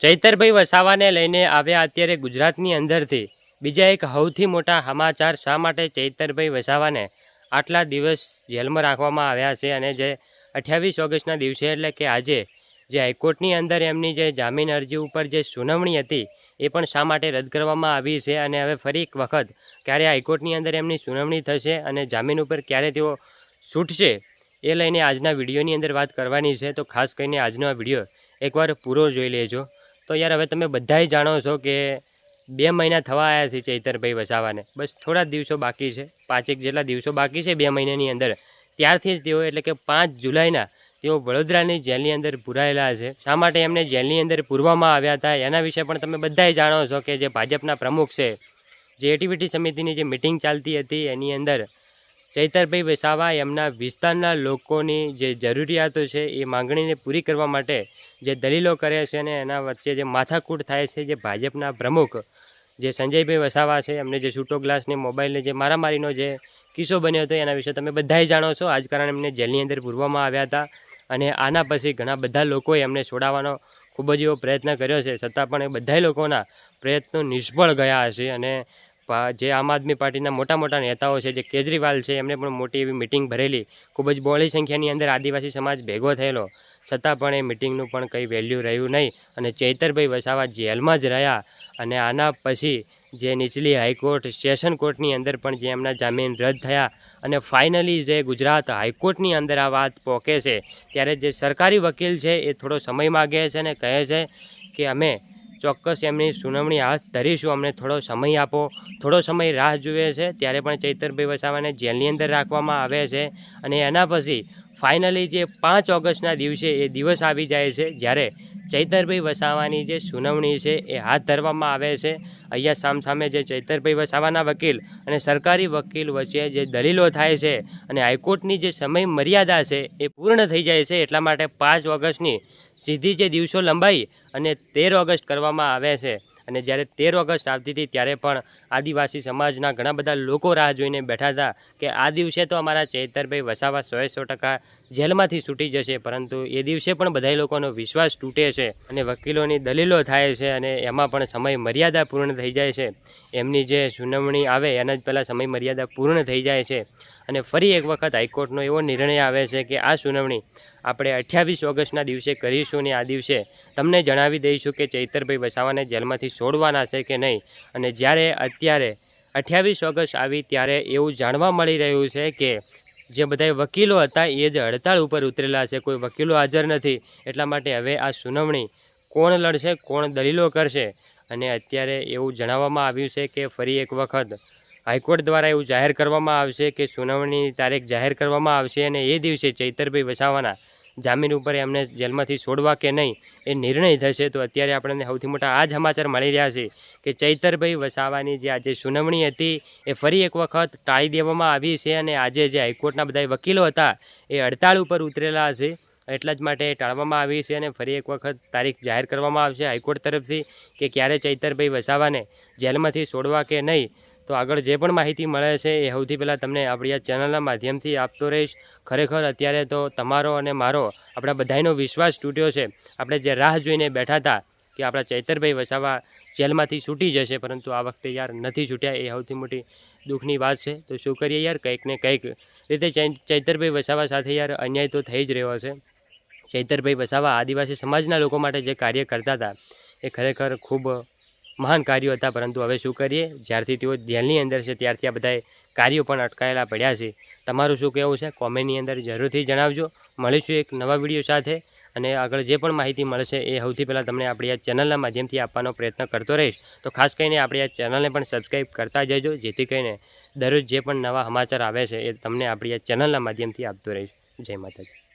ચૈતરભાઈ વસાવાને લઈને આવ્યા અત્યારે ગુજરાતની અંદરથી. બીજા એક સૌથી મોટા સમાચાર શા માટે ચૈતરભાઈ વસાવાને આટલા દિવસ જેલમાં રાખવામાં આવ્યા છે અને જે અઠ્યાવીસ ઓગસ્ટના દિવસે એટલે કે આજે જે હાઈકોર્ટની અંદર એમની જે જામીન અરજી ઉપર જે સુનાવણી હતી એ પણ શા માટે રદ કરવામાં આવી છે અને હવે ફરી એક વખત ક્યારે હાઈકોર્ટની અંદર એમની સુનાવણી થશે અને જામીન ઉપર ક્યારે તેઓ છૂટશે એ લઈને આજના વિડીયોની અંદર વાત કરવાની છે. તો ખાસ કરીને આજનો આ વીડિયો એકવાર પૂરો જોઈ લેજો. તો યાર હવે તમે બધાય જાણો છો કે બે મહિના થવા આવ્યા છે ચૈતરભાઈ વસાવાને. બસ થોડા દિવસો બાકી છે. પાંચેક જેટલા દિવસો બાકી છે બે મહિનાની અંદર. ત્યારથી તેઓ એટલે કે પાંચ જુલાઈના તેઓ વડોદરાની જેલની અંદર પૂરાયેલા છે. શા માટે એમને જેલની અંદર પૂરવામાં આવ્યા હતા? એના વિશે પણ તમે બધાય જાણો છો કે જે ભાજપના પ્રમુખ છે, જે એટીવીટી સમિતિની જે મિટિંગ ચાલતી હતી એની અંદર ચૈતરભાઈ વસાવા એમના વિસ્તારના લોકોની જે જરૂરિયાતો છે એ માંગણીને પૂરી કરવા માટે જે દલીલો કરે છે અને એના વચ્ચે જે માથાકૂટ થાય છે જે ભાજપના પ્રમુખ જે સંજયભાઈ વસાવા છે, એમને જે છૂટો ગ્લાસને મોબાઈલને જે મારામારીનો જે કિસ્સો બન્યો હતો એના વિશે તમે બધાય જાણો છો. આજ કારણે એમને જેલની અંદર પૂરવામાં આવ્યા હતા અને આના પછી ઘણા બધા લોકોએ એમને છોડાવવાનો ખૂબ જ એવો પ્રયત્ન કર્યો છે. છતાં પણ એ બધા લોકોના પ્રયત્નો નિષ્ફળ ગયા હશે અને જે આમ આદમી પાર્ટીના મોટા મોટા નેતાઓ છે, જે કેજરીવાલ છે એમને પણ મોટી એવી મિટિંગ ભરેલી. ખૂબ જ બહોળી સંખ્યાની અંદર આદિવાસી સમાજ ભેગો થયેલો. છતાં પણ એ મિટિંગનું પણ કંઈ વેલ્યુ રહ્યું નહીં અને ચૈતરભાઈ વસાવા જેલમાં જ રહ્યા અને આના પછી જે નીચલી હાઈકોર્ટ, સેશન કોર્ટની અંદર પણ જે એમના જામીન રદ થયા અને ફાઇનલી જે ગુજરાત હાઈકોર્ટની અંદર આ વાત પહોંચે છે, ત્યારે જે સરકારી વકીલ છે એ થોડો સમય માગે છે અને કહે છે કે અમે ચોક્કસ એમની સુનાવણી હાથ ધરીશું. અમને થોડો સમય આપો. થોડો સમય રાહ જુએ છે. ત્યારે પણ ચૈતરભાઈ વસાવાને જેલની અંદર રાખવામાં આવે છે. અને એના પછી ફાઇનલી જે પાંચ ઓગસ્ટના દિવસે એ દિવસ આવી જાય છે, જ્યારે ચૈતરભાઈ વસાવાની જે સુનાવણી છે એ હાથ ધરવામાં આવે છે. અહીંયા સામસામે જે ચૈતરભાઈ વસાવાના વકીલ અને સરકારી વકીલ વચ્ચે જે દલીલો થાય છે અને હાઈકોર્ટની જે સમય મર્યાદા છે એ પૂર્ણ થઈ જાય છે એટલા માટે પાંચ ઓગસ્ટની સીધી જે દિવસો લંબાઈ અને તેર ઓગસ્ટ કરવામાં આવે છે. અને જ્યારે તેર ઓગસ્ટ આવતી હતી ત્યારે પણ આદિવાસી સમાજના ઘણા બધા લોકો રાહ જોઈને બેઠા હતા કે આ દિવસે તો અમારા ચૈતરભાઈ વસાવા સોએ સો ટકા જેલમાંથી છૂટી જશે, પરંતુ એ દિવસે પણ બધા લોકોનો વિશ્વાસ તૂટે છે અને વકીલોની દલીલો થાય છે અને એમાં પણ સમય મર્યાદા પૂર્ણ થઈ જાય છે. એમની જે સુનાવણી આવે એના જ પહેલાં સમય મર્યાદા પૂર્ણ થઈ જાય છે. અને ફરી એક વખત હાઈકોર્ટનો એવો નિર્ણય આવે છે કે આ સુનાવણી આપણે અઠ્યાવીસ ઓગસ્ટના દિવસે કરીશું ને આ દિવસે તમને જણાવી દઈશું કે ચૈતરભાઈ વસાવાને જેલમાંથી છોડવાના છે કે નહીં? અને જ્યારે અત્યારે અઠ્યાવીસ ઓગસ્ટ આવી ત્યારે એવું જાણવા મળી રહ્યું છે કે જે બધા વકીલો હતા એ જ હડતાળ ઉપર ઉતરેલા છે, કોઈ વકીલો હાજર નથી. એટલા માટે હવે આ સુનાવણી કોણ લડશે, કોણ દલીલો કરશે? અને અત્યારે એવું જણાવવામાં આવ્યું છે કે ફરી એક વખત હાઈકોર્ટ દ્વારા એવું જાહેર કરવામાં આવશે કે સુનાવણીની તારીખ જાહેર કરવામાં આવશે અને એ દિવસે ચૈતરભાઈ વસાવાના જામીન ઉપર એમને જેલમાંથી છોડવા કે નહીં એ નિર્ણય થશે. તો અત્યારે આપણને સૌથી મોટા આ સમાચાર મળી રહ્યા છે કે ચૈતરભાઈ વસાવાની જે આજે સુનાવણી હતી એ ફરી એક વખત ટાળી દેવામાં આવી છે અને આજે જે હાઈકોર્ટના બધા વકીલો હતા એ હડતાળ ઉપર ઉતરેલા છે. એટલા જ માટે ટાળવામાં આવી છે અને ફરી એક વખત તારીખ જાહેર કરવામાં આવશે હાઈકોર્ટ તરફથી કે ક્યારે ચૈતરભાઈ વસાવાને જેલમાંથી છોડવા કે નહીં તો આગળ જે પણ માહિતી મળે છે એ સૌથી પહેલાં તમને આપણી આ ચેનલના માધ્યમથી આપતો રહીશ. ખરેખર અત્યારે તો તમારો અને મારો આપણા બધાનો વિશ્વાસ તૂટ્યો છે. આપણે જે રાહ જોઈને બેઠા હતા કે આપણા ચૈતરભાઈ વસાવા જેલમાંથી છૂટી જશે, પરંતુ આ વખતે યાર નથી છૂટ્યા, એ સૌથી મોટી દુઃખની વાત છે. તો શું કરીએ યાર, કંઈક ને કંઈક રીતે ચૈતરભાઈ વસાવા સાથે યાર અન્યાય તો થઈ જ રહ્યો છે ચૈતરભાઈ વસાવા આદિવાસી સમાજના લોકો માટે જે કાર્ય કરતા હતા, એ ખરેખર ખૂબ મહાન કાર્યો હતા, પરંતુ હવે શું કરીએ? જ્યારથી તેઓ જેલની અંદર છે, ત્યારથી આ બધાએ કાર્યો પણ અટકાયેલા પડ્યા છે. તમારું શું કહેવું છે? કોમેન્ટની અંદર જરૂરથી જણાવજો. મળીશું એક નવા વીડિયો સાથે. અને આગળ જે પણ માહિતી મળશે એ સૌથી પહેલાં તમને આપણી આ ચેનલના માધ્યમથી આપવાનો પ્રયત્ન કરતો રહીશ. તો ખાસ કરીને આપણી આ ચેનલને પણ સબસ્ક્રાઈબ કરતા જજો, જેથી કરીને દરરોજ જે પણ નવા સમાચાર આવે છે એ તમને આપણી આ ચેનલના માધ્યમથી આપતો રહીશ. જય માતાજી.